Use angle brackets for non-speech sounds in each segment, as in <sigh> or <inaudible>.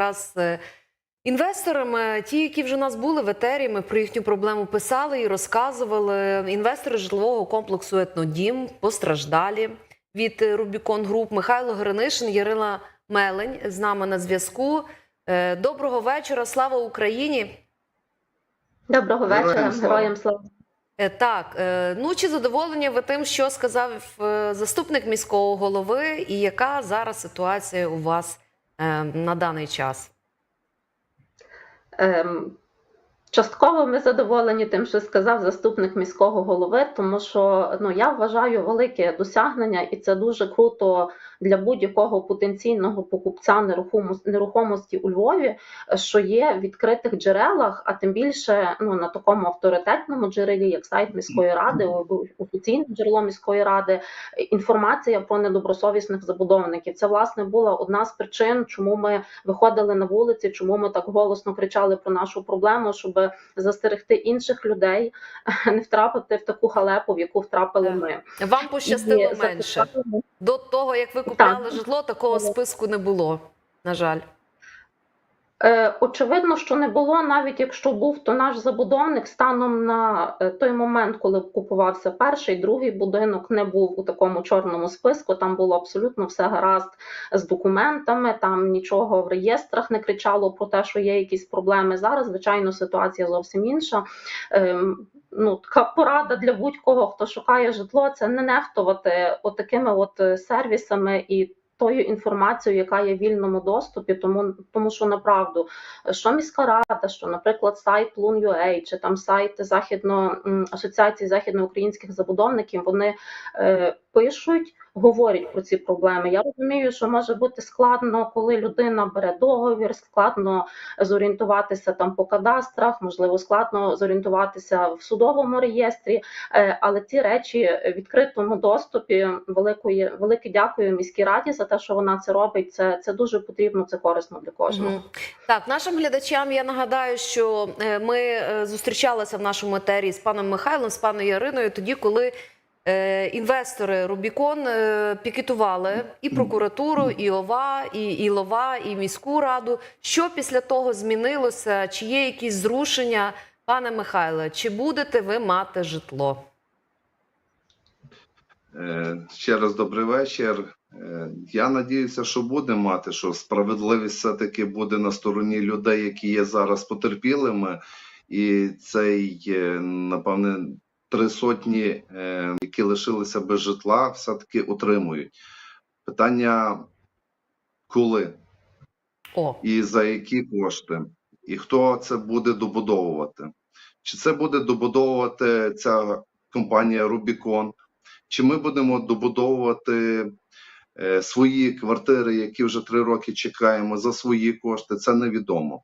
якраз інвесторами, ті, які вже у нас були в етері, ми про їхню проблему писали і розказували. Інвестори житлового комплексу Етнодім постраждалі від Рубікон Груп. Михайло Гринишин, Ярина Мелень з нами на зв'язку. Е, Доброго вечора, слава Україні! Доброго вечора, героям слава. Е, Так, е, ну чи задоволені ви тим, що сказав е, заступник міського голови, і яка зараз ситуація у вас е, на даний час? Частково ми задоволені тим, що сказав заступник міського голови, тому що ну я вважаю велике досягнення, і це дуже круто для будь-якого потенційного покупця нерухомос- нерухомості у Львові, що є в відкритих джерелах, а тим більше ну на такому авторитетному джерелі, як сайт міської ради, офіційне джерело міської ради, інформація про недобросовісних забудовників. Це власне була одна з причин, чому ми виходили на вулиці, чому ми так голосно кричали про нашу проблему, щоб застерегти інших людей, <laughs> не втрапити в таку халепу, в яку втрапили ми. Вам пощастило І менше. До того, як ви купляли Так. житло, такого списку не було. На жаль. Е, Очевидно, що не було, навіть якщо був, то наш забудовник станом на е, той момент, коли купувався перший, другий будинок, не був у такому чорному списку. Там було абсолютно все гаразд з документами. Там нічого в реєстрах не кричало про те, що є якісь проблеми. Зараз, звичайно, ситуація зовсім інша. Ем, Ну, така порада для будь-кого, хто шукає житло, це не нехтувати отакими от е, сервісами і тою інформацією, яка є в вільному доступі, тому, тому що направду, що міська рада, що, наприклад, сайт Loon.ua, чи там сайт західно асоціації західноукраїнських забудовників, вони е, пишуть, говорять про ці проблеми. Я розумію, що може бути складно, коли людина бере договір, складно зорієнтуватися там по кадастрах, можливо, складно зорієнтуватися в судовому реєстрі, е, але ці речі в відкритому доступі. Великої велике дякую міській раді за те, що вона це робить. Це, це дуже потрібно, це корисно для кожного. Так, нашим глядачам я нагадаю, що е, ми е, зустрічалися в нашому етері з паном Михайлом, з паном Яриною, тоді, коли інвестори Рубікон е, пікетували і прокуратуру, і ОВА, і Ілова, і міську раду. Що після того змінилося? Чи є якісь зрушення, пане Михайле? Чи будете ви мати житло? Е, Ще раз добрий вечір. Е, Я надіюся, що буде мати, що справедливість все-таки буде на стороні людей, які є зараз потерпілими, і цей, е, напевне, три сотні, е, які лишилися без житла, все-таки отримують. Питання коли О, і за які кошти, і хто це буде добудовувати? Чи це буде добудовувати ця компанія Rubicon, чи ми будемо добудовувати е, свої квартири, які вже три роки чекаємо за свої кошти? Це невідомо.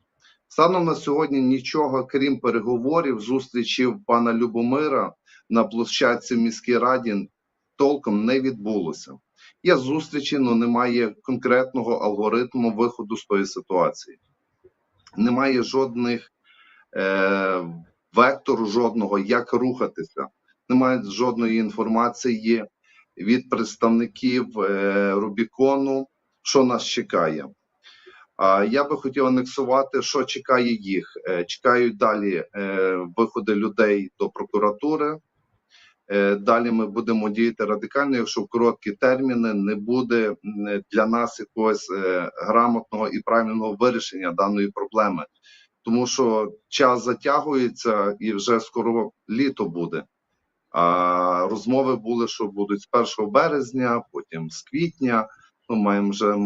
Станом на сьогодні нічого, крім переговорів, зустрічів пана Любомира на площадці в міській раді толком не відбулося. Є зустрічі, але немає конкретного алгоритму виходу з тої ситуації. Немає жодних е, вектору, жодного, як рухатися. Немає жодної інформації від представників е, Рубікону, що нас чекає. Я би хотів анексувати, що чекає їх. Е, Чекають далі е, виходи людей до прокуратури. Е, Далі ми будемо діяти радикально, якщо в короткі терміни не буде для нас якогось грамотного і правильного вирішення даної проблеми, тому що час затягується і вже скоро літо буде. А розмови були, що будуть з 1 березня, потім з квітня. Ну, маємо вже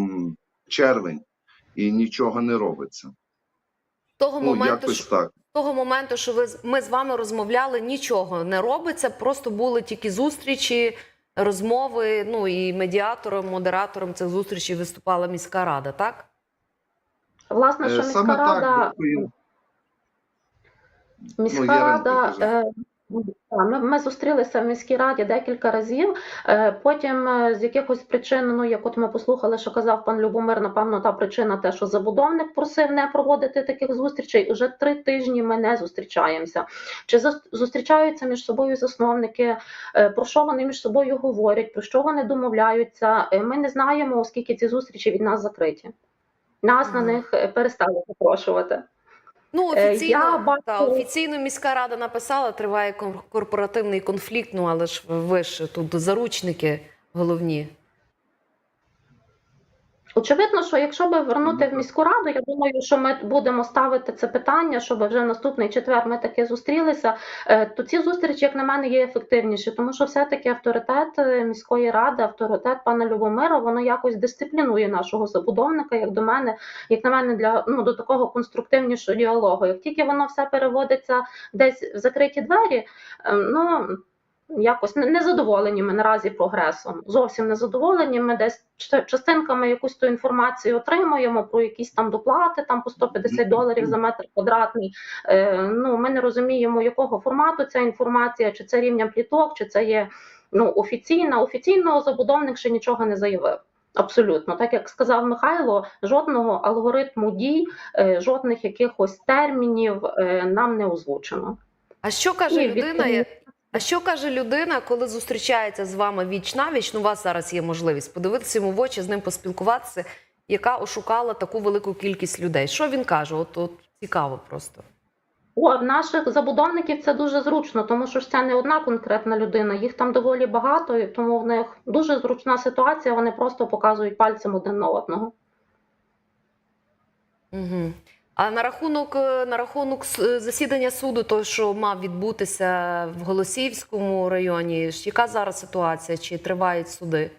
червень, і нічого не робиться. того Ну, моменту, якось що- так. того моменту, що ви ми з вами розмовляли, нічого не робиться. Просто були тільки зустрічі, розмови. Ну і медіатором, модератором цих зустрічей виступала міська рада, так? Власне, Е, що міська Саме рада так. Міська Ну, рада. е, Ми, ми зустрілися в міській раді декілька разів. е, Потім е, з якихось причин, ну як от ми послухали, що казав пан Любомир, напевно, та причина те, що забудовник просив не проводити таких зустрічей. Уже три тижні ми не зустрічаємося. Чи зустрічаються між собою засновники? е, Про що вони між собою говорять? Про що вони домовляються? Ми не знаємо, оскільки ці зустрічі від нас закриті. Нас на них перестали запрошувати. Ну, Е, офіційно, я бачу- та, офіційно міська рада написала, триває кор- корпоративний конфлікт, ну але ж ви ж тут заручники головні. Очевидно, що якщо би вернути в міську раду, я думаю, що ми будемо ставити це питання, щоб вже наступний четвер ми таки зустрілися. е, То ці зустрічі, як на мене, є ефективніші, тому що все-таки авторитет е, міської ради, авторитет пана Любомира, воно якось дисциплінує нашого забудовника, як до мене, як на мене, для ну до такого конструктивнішого діалогу. Як тільки воно все переводиться десь в закриті двері, е, ну. Якось не- незадоволені ми наразі прогресом. Зовсім незадоволені. Ми десь частинками якусь ту інформацію отримуємо про якісь там доплати, там по 150 доларів за метр квадратний. Е, ну ми не розуміємо, якого формату ця інформація, чи це рівня пліток, чи це є ну офіційна. Офіційно забудовник ще нічого не заявив. Абсолютно, так як сказав Михайло, жодного алгоритму дій, е, жодних якихось термінів е, нам не озвучено. А що каже Ні, людина? я- А що каже людина, коли зустрічається з вами віч на віч? Ну, у вас зараз є можливість подивитися йому в очі, з ним поспілкуватися, яка ошукала таку велику кількість людей. Що він каже? От, от цікаво просто. О, в наших забудовників це дуже зручно, тому що ж це не одна конкретна людина, їх там доволі багато, і тому в них дуже зручна ситуація. Вони просто показують пальцем один на одного. Угу. А на рахунок е, на рахунок засідання суду, то що мав відбутися в Голосіївському районі, яка зараз ситуація? Чи тривають суди?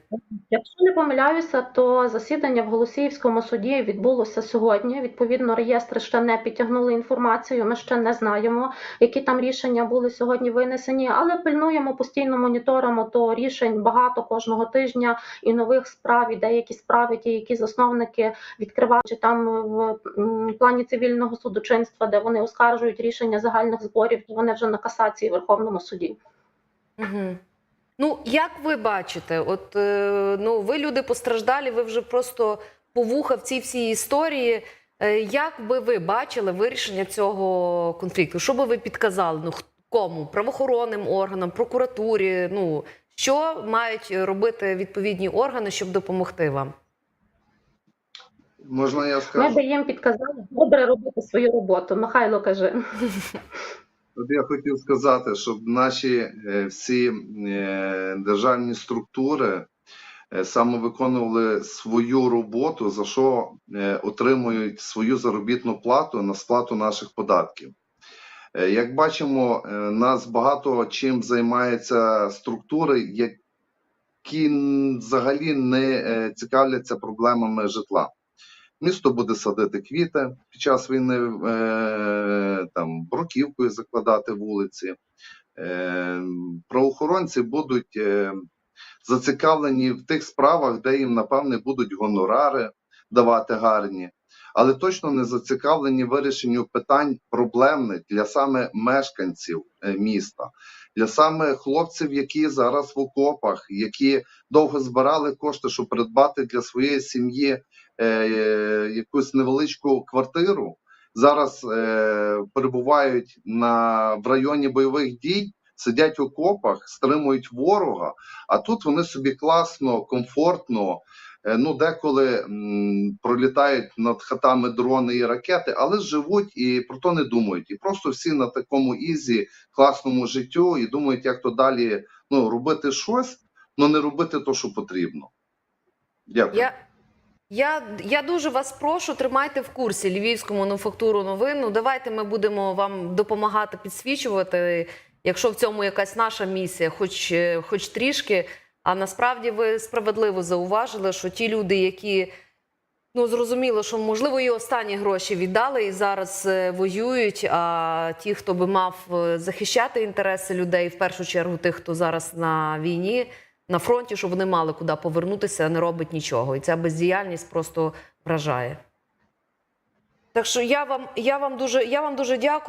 Якщо не помиляюся, то засідання в Голосіївському суді відбулося сьогодні. Відповідно, реєстри ще не підтягнули інформацію. Ми ще не знаємо, які там рішення були сьогодні винесені, але пильнуємо постійно моніторимо то рішень багато кожного тижня і нових справ, і деякі справи, ті, які засновники відкривають чи там в плані цивільного судочинства, де вони оскаржують рішення загальних зборів, то вони вже на касації в Верховному суді. Угу. Ну, як ви бачите, от е, ну ви люди постраждалі, ви вже просто повуха в цій всій історії. Е, Як би ви бачили вирішення цього конфлікту? Що би ви підказали? Ну кому? Правоохоронним органам, прокуратурі? Ну що мають робити відповідні органи, щоб допомогти вам? Можна я скажу? би їм підказали добре робити свою роботу. Михайло каже. От я хотів сказати, щоб наші е, всі е, державні структури е, саме виконували свою роботу, за що отримують свою заробітну плату на сплату наших податків. Як бачимо, нас багато чим займаються структури, які взагалі не цікавляться проблемами житла. Місто буде садити квіти під час війни, е, там бруківкою закладати вулиці. Е, правоохоронці будуть е, зацікавлені в тих справах, де їм, напевне, будуть гонорари давати гарні, але точно не зацікавлені вирішенню питань проблемних для саме мешканців міста, для саме хлопців, які зараз в окопах, які довго збирали кошти, щоб придбати для своєї сім'ї е, якусь невеличку квартиру, зараз е, перебувають на, в районі бойових дій, сидять в окопах, стримують ворога, а тут вони собі класно, комфортно, ну деколи м, пролітають над хатами дрони і ракети, але живуть і про то не думають. І просто всі на такому ізі, класному життю і думають, як то далі ну, робити щось, але не робити то, що потрібно. Дякую. Я, я, я дуже вас прошу, тримайте в курсі Львівську мануфактуру новин. Ну, давайте ми будемо вам допомагати підсвічувати, якщо в цьому якась наша місія, хоч, е, хоч трішки. А насправді ви справедливо зауважили, що ті люди, які ну зрозуміло, що можливо і останні гроші віддали і зараз е, воюють. А ті, хто би мав е, захищати інтереси людей, в першу чергу тих, хто зараз на війні, на фронті, щоб вони мали куди повернутися, не робить нічого. І ця бездіяльність просто вражає. Так що я вам, я вам дуже, я вам дуже дякую.